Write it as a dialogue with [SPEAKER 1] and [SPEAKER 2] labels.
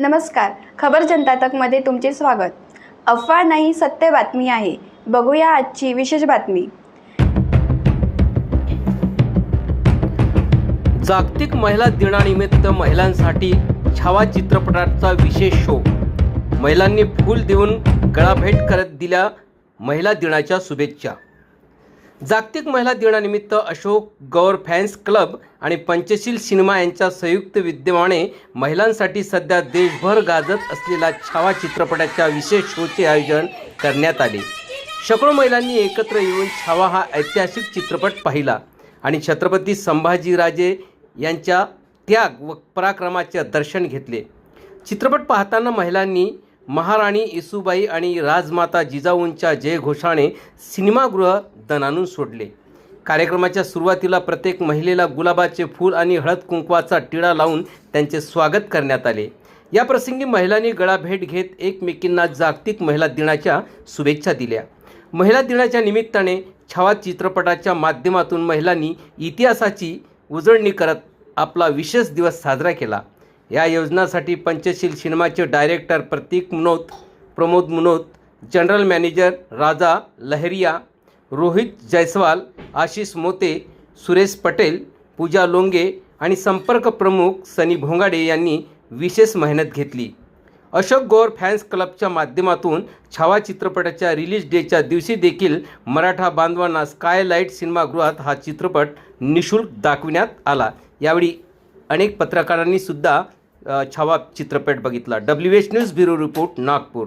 [SPEAKER 1] नमस्कार. खबर जनता तकमध्ये तुमचे स्वागत. अफवा नाही सत्य बातमी आहे. बघूया आजची विशेष बातमी.
[SPEAKER 2] जागतिक महिला दिनानिमित्त महिलांसाठी छावा चित्रपटाचा विशेष शो. महिलांनी फूल देऊन गळाभेट करत दिल्या महिला दिनाच्या शुभेच्छा. जागतिक महिला दिनानिमित्त अशोक गौर फॅन्स क्लब आणि पंचशील सिनेमा यांच्या संयुक्त विद्यमाने महिलांसाठी सध्या देशभर गाजत असलेल्या छावा चित्रपटाच्या विशेष शोचे आयोजन करण्यात आले. शेकडो महिलांनी एकत्र येऊन छावा हा ऐतिहासिक चित्रपट पाहिला आणि छत्रपती संभाजीराजे यांच्या त्याग व पराक्रमाचे दर्शन घेतले. चित्रपट पाहताना महिलांनी महाराणी येसुबाई आणि राजमाता जिजाऊंच्या जयघोषाने सिनेमागृह दणानून सोडले. कार्यक्रमाच्या सुरुवातीला प्रत्येक महिलेला गुलाबाचे फूल आणि हळद कुंकवाचा टिळा लावून त्यांचे स्वागत करण्यात आले. या प्रसंगी महिलांनी गळाभेट घेत एकमेकींना जागतिक महिला दिनाच्या शुभेच्छा दिल्या. महिला दिनाच्या निमित्ताने छावा चित्रपटाच्या माध्यमातून महिलांनी इतिहासाची उजळणी करत आपला विशेष दिवस साजरा केला. या योजनासाठी पंचशील सिनेमाचे director Prateek Munot Pramod Munot general manager Raja Lahariya Rohit Jaiswal Ashish Mote Suresh Patel Pooja Longe आणि संपर्क प्रमुख सनी भोंगाडे यांनी विशेष मेहनत घेतली. अशोक गौर फॅन्स क्लबच्या माध्यमातून छावा चित्रपटाच्या रिलीज डेच्या दिवशी देखील मराठा बांधवांना स्कायलाईट सिनेमागृहात हा चित्रपट निशुल्क दाखविण्यात आला. यावेळी अनेक पत्रकारांनी सुद्धा छावा चित्रपट बघितला. W H news bureau report Nagpur.